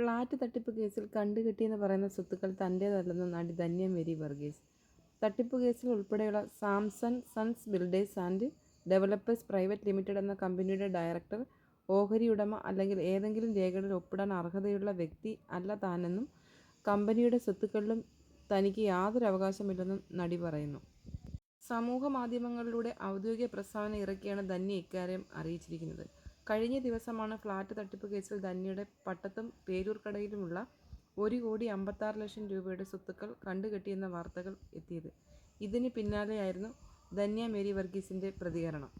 Flat തട്ടിപ്പ് കേസിൽ കണ്ടുകെട്ടിയെന്ന് പറയുന്ന സ്വത്തുക്കൾ തന്റേതല്ലെന്ന് നടി ധന്യ മേരി വർഗീസ്. തട്ടിപ്പ് കേസിൽ ഉൾപ്പെടെയുള്ള Samson sons builders and developers private limited എന്ന കമ്പനിയുടെ ഡയറക്ടർ ഓഹരി ഉടമ അല്ലെങ്കിൽ ഏതെങ്കിലും രേഖകളിൽ ഒപ്പിടാൻ അർഹതയുള്ള വ്യക്തി അല്ല താനെന്നും കമ്പനിയുടെ സ്വത്തുക്കളിലും തനിക്ക് യാതൊരു അവകാശമില്ലെന്നും നടി പറയുന്നു. സമൂഹ മാധ്യമങ്ങളിലൂടെ ഔദ്യോഗിക പ്രസ്താവന ഇറക്കിയാണ് ധന്യ ഇക്കാര്യം അറിയിച്ചിരിക്കുന്നത്. കഴിഞ്ഞ ദിവസമാണ് ഫ്ളാറ്റ് തട്ടിപ്പ് കേസിൽ ധന്യയുടെ പട്ടത്തും പേരൂർക്കടയിലുമുള്ള ഒരു കോടി അമ്പത്താറ് ലക്ഷം രൂപയുടെ സ്വത്തുക്കൾ കണ്ടുകെട്ടിയെന്ന വാർത്തകൾ എത്തിയത്. ഇതിന് പിന്നാലെയായിരുന്നു ധന്യ മേരി വർഗീസിന്റെ പ്രതികരണം.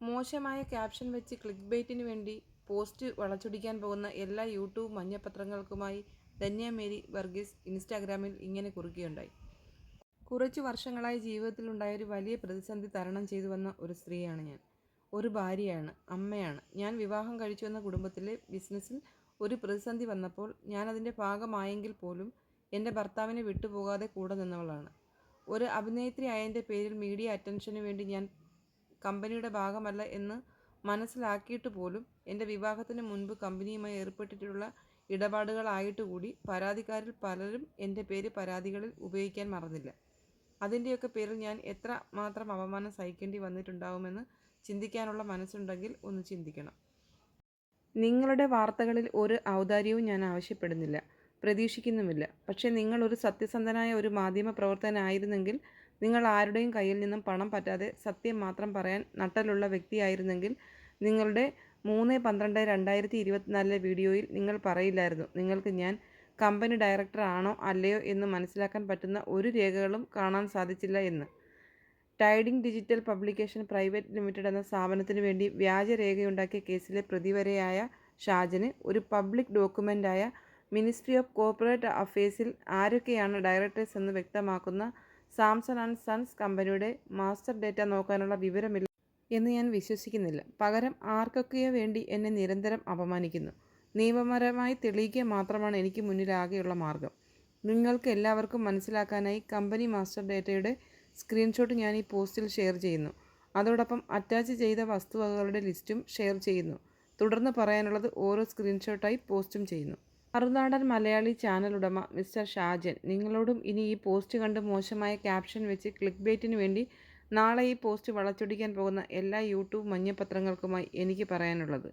മോശമായ ക്യാപ്ഷൻ വെച്ച് ക്ലിക്ക് ബൈറ്റിന് വേണ്ടി പോസ്റ്റ് വളച്ചൊടിക്കാൻ പോകുന്ന എല്ലാ യൂട്യൂബ് മഞ്ഞപത്രങ്ങൾക്കുമായി ധന്യ മേരി വർഗീസ് ഇൻസ്റ്റാഗ്രാമിൽ ഇങ്ങനെ കുറുക്കുകയുണ്ടായി കുറച്ച് വർഷങ്ങളായി ജീവിതത്തിലുണ്ടായ ഒരു വലിയ പ്രതിസന്ധി തരണം ചെയ്തു വന്ന ഒരു സ്ത്രീയാണ് ഞാൻ. ഒരു ഭാര്യയാണ് അമ്മയാണ്. ഞാൻ വിവാഹം കഴിച്ചു വന്ന കുടുംബത്തിലെ ബിസിനസ്സിൽ ഒരു പ്രതിസന്ധി വന്നപ്പോൾ ഞാൻ അതിന്റെ ഭാഗമായെങ്കിൽ പോലും എന്റെ ഭർത്താവിനെ വിട്ടുപോകാതെ കൂടെ നിന്നവളാണ്. ഒരു അഭിനേത്രി ആയതിന്റെ പേരിൽ മീഡിയ അറ്റൻഷന് വേണ്ടി ഞാൻ കമ്പനിയുടെ ഭാഗമല്ല എന്ന് മനസ്സിലാക്കിയിട്ട് പോലും എന്റെ വിവാഹത്തിന് മുൻപ് കമ്പനിയുമായി ഏർപ്പെട്ടിട്ടുള്ള ഇടപാടുകളായിട്ട് കൂടി പരാതിക്കാരിൽ പലരും എന്റെ പേര് പരാതികളിൽ ഉപയോഗിക്കാൻ മറന്നില്ല. അതിന്റെയൊക്കെ പേരിൽ ഞാൻ എത്ര മാത്രം അപമാനം സഹിക്കേണ്ടി വന്നിട്ടുണ്ടാവുമെന്ന് ചിന്തിക്കാനുള്ള മനസ്സുണ്ടെങ്കിൽ ഒന്ന് ചിന്തിക്കണം. നിങ്ങളുടെ വാർത്തകളിൽ ഒരു ഔദാര്യവും ഞാൻ ആവശ്യപ്പെടുന്നില്ല. പ്രതീക്ഷിക്കുന്നുമില്ല. പക്ഷേ നിങ്ങൾ ഒരു സത്യസന്ധനായ ഒരു മാധ്യമ പ്രവർത്തകനായിരുന്നെങ്കിൽ നിങ്ങൾ ആരുടെയും കയ്യിൽ നിന്നും പണം പറ്റാതെ സത്യം മാത്രം പറയാൻ നട്ടലുള്ള വ്യക്തിയായിരുന്നെങ്കിൽ നിങ്ങളുടെ മൂന്ന് പന്ത്രണ്ട് രണ്ടായിരത്തി ഇരുപത്തിനാലിലെ വീഡിയോയിൽ നിങ്ങൾ പറയില്ലായിരുന്നു. നിങ്ങൾക്ക് ഞാൻ കമ്പനി ഡയറക്ടർ ആണോ അല്ലയോ എന്ന് മനസ്സിലാക്കാൻ പറ്റുന്ന ഒരു രേഖകളും കാണാൻ സാധിച്ചില്ല എന്ന്. Tiding digital publication private limited എന്ന സ്ഥാപനത്തിനു വേണ്ടി വ്യാജരേഖയുണ്ടാക്കിയ കേസിലെ പ്രതിവരെയായ ഷാജന് ഒരു പബ്ലിക് ഡോക്യുമെന്റായ മിനിസ്ട്രി ഓഫ് കോർപ്പറേറ്റ് അഫയേഴ്സിൽ ആരൊക്കെയാണ് ഡയറക്ടേഴ്സ് എന്ന് വ്യക്തമാക്കുന്ന സാംസൺ ആൻഡ് സൺസ് കമ്പനിയുടെ മാസ്റ്റർ ഡേറ്റ നോക്കാനുള്ള വിവരമില്ല എന്ന് ഞാൻ വിശ്വസിക്കുന്നില്ല. പകരം ആർക്കൊക്കെയോ വേണ്ടി എന്നെ നിരന്തരം അപമാനിക്കുന്നു. നിയമപരമായി തെളിയിക്കുക മാത്രമാണ് എനിക്ക് മുന്നിലാകെയുള്ള മാർഗം. നിങ്ങൾക്ക് എല്ലാവർക്കും മനസ്സിലാക്കാനായി കമ്പനി മാസ്റ്റർ ഡേറ്റയുടെ സ്ക്രീൻഷോട്ട് ഞാൻ ഈ പോസ്റ്റിൽ ഷെയർ ചെയ്യുന്നു. അതോടൊപ്പം അറ്റാച്ച് ചെയ്ത വസ്തുവകകളുടെ ലിസ്റ്റും ഷെയർ ചെയ്യുന്നു. തുടർന്ന് പറയാനുള്ളത് ഓരോ സ്ക്രീൻഷോട്ടായി പോസ്റ്റും ചെയ്യുന്നു. മറുനാടൻ മലയാളി ചാനൽ ഉടമ മിസ്റ്റർ ഷാജൻ നിങ്ങളോടും ഇനി ഈ പോസ്റ്റ് കണ്ട് മോശമായ ക്യാപ്ഷൻ വെച്ച് ക്ലിക്ക് ബേറ്റിന് വേണ്ടി നാളെ ഈ പോസ്റ്റ് വളച്ചൊടിക്കാൻ പോകുന്ന എല്ലാ യൂട്യൂബ് മഞ്ഞപ്പത്രങ്ങൾക്കുമായി എനിക്ക് പറയാനുള്ളത്.